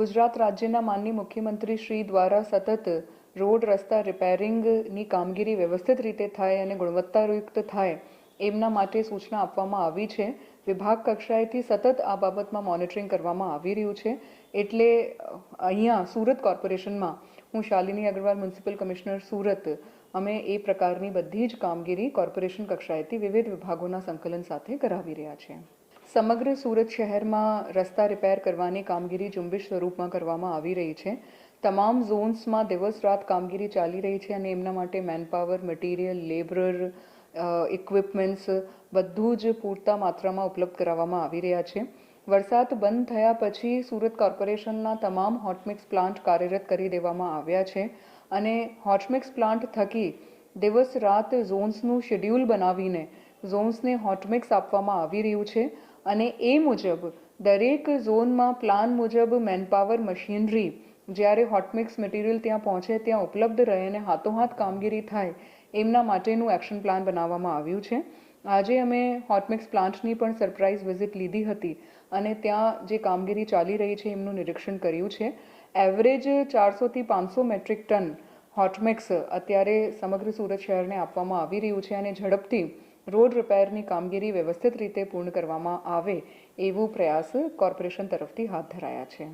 ગુજરાત રાજ્યના માનની મુખ્યમંત્રી શ્રી દ્વારા સતત રોડ રસ્તા રિપેરિંગની કામગીરી વ્યવસ્થિત રીતે થાય અને ગુણવત્તાયુક્ત થાય એમના માટે સૂચના આપવામાં આવી છે. વિભાગ કક્ષાએથી સતત આ બાબતમાં મોનિટરિંગ કરવામાં આવી રહ્યું છે. એટલે અહીંયા સુરત કોર્પોરેશનમાં હું શાલિની અગ્રવાલ, મ્યુનિસિપલ કમિશનર સુરત, અમે એ પ્રકારની બધી જ કામગીરી કોર્પોરેશન કક્ષાએથી વિવિધ વિભાગોના સંકલન સાથે કરાવી રહ્યા છીએ. સમગ્ર સુરત શહેરમાં રસ્તા રિપેર કરવાની કામગીરી ઝુંબેશ સ્વરૂપમાં કરવામાં આવી રહી છે. તમામ ઝોન્સમાં દિવસ રાત કામગીરી ચાલી રહી છે અને એમના માટે મેનપાવર મટીરિયલ લેબરર ઇક્વિપમેન્ટ્સ બધું જ પૂરતા માત્રામાં ઉપલબ્ધ કરાવવામાં આવી રહ્યા છે. વરસાદ બંધ થયા પછી સુરત કોર્પોરેશનના તમામ હોટમિક્સ પ્લાન્ટ કાર્યરત કરી દેવામાં આવ્યા છે અને હોટમિક્સ પ્લાન્ટ થકી દિવસ રાત ઝોન્સનું શેડ્યુલ બનાવીને ઝોન્સને હોટમિક્સ આપવામાં આવી રહ્યું છે. અને એ મુજબ, દરેક ઝોનમાં પ્લાન મુજબ મેનપાવર મશીનરી, જ્યારે હોટમિક્સ મટીરિયલ ત્યાં પહોંચે, ત્યાં ઉપલબ્ધ રહે અને હાથોહાથ કામગીરી થાય, એમના માટેનું એક્શન પ્લાન બનાવવામાં આવ્યું છે. આજે અમે હોટમિક્સ પ્લાન્ટની પણ સરપ્રાઇઝ વિઝિટ લીધી હતી અને ત્યાં જે કામગીરી ચાલી રહી છે, એમનું નિરીક્ષણ કર્યું છે. એવરેજ ચારસોથી પાંચસો મેટ્રિક ટન હોટમિક્સ અત્યારે સમગ્ર સુરત શહેરને આપવામાં આવી રહ્યું છે અને ઝડપથી રોડ રિપેરની કામગીરી વ્યવસ્થિત રીતે પૂર્ણ કરવામાં આવે એવું પ્રયાસ કોર્પોરેશન તરફથી હાથ ધરાયા છે.